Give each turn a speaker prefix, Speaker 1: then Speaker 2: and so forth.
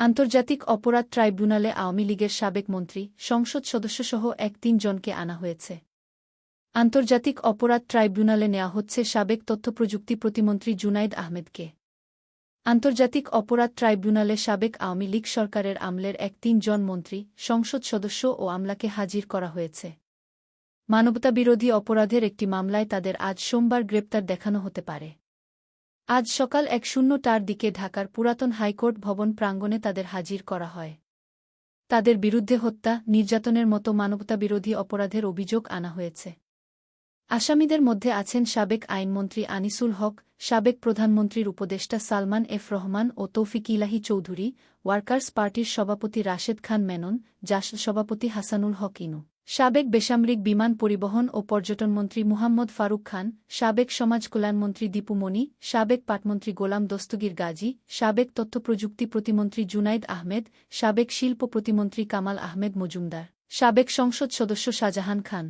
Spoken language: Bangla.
Speaker 1: আন্তর্জাতিক অপরাধ ট্রাইব্যুনালে আওয়ামী লীগের সাবেক মন্ত্রী, সংসদ সদস্যসহ এক তিনজনকে আনা হয়েছে। আন্তর্জাতিক অপরাধ ট্রাইব্যুনালে নেওয়া হচ্ছে সাবেক তথ্যপ্রযুক্তি প্রতিমন্ত্রী জুনাইদ আহমেদকে। আন্তর্জাতিক অপরাধ ট্রাইব্যুনালে সাবেক আওয়ামী লীগ সরকারের আমলের এক তিনজন মন্ত্রী, সংসদ সদস্য ও আমলাকে হাজির করা হয়েছে। মানবতাবিরোধী অপরাধের একটি মামলায় তাদের আজ সোমবার গ্রেপ্তার দেখানো হতে পারে। আজ সকাল এক শূন্যটার দিকে ঢাকার পুরাতন হাইকোর্ট ভবন প্রাঙ্গণে তাদের হাজির করা হয়। তাদের বিরুদ্ধে হত্যা, নির্যাতনের মতো মানবতাবিরোধী অপরাধের অভিযোগ আনা হয়েছে। আসামিদের মধ্যে আছেন সাবেক আইনমন্ত্রী আনিসুল হক, সাবেক প্রধানমন্ত্রীর উপদেষ্টা সালমান এফ রহমান ও তৌফিক ইলাহি চৌধুরী, ওয়ার্কার্স পার্টির সভাপতি রাশেদ খান মেনন জাসদ সভাপতি হাসানুল হক ইনু। সাবেক বেসামরিক বিমান পরিবহন ও পর্যটনমন্ত্রী মুহাম্মদ ফারুক খান, সাবেক সমাজ কল্যাণমন্ত্রী দীপু মনি, সাবেক পাটমন্ত্রী গোলাম দস্তগীর গাজী, সাবেক তথ্য প্রযুক্তি প্রতিমন্ত্রী জুনাইদ আহমেদ, সাবেক শিল্প প্রতিমন্ত্রী কামাল আহমেদ মজুমদার, সাবেক সংসদ সদস্য শাহজাহান খান।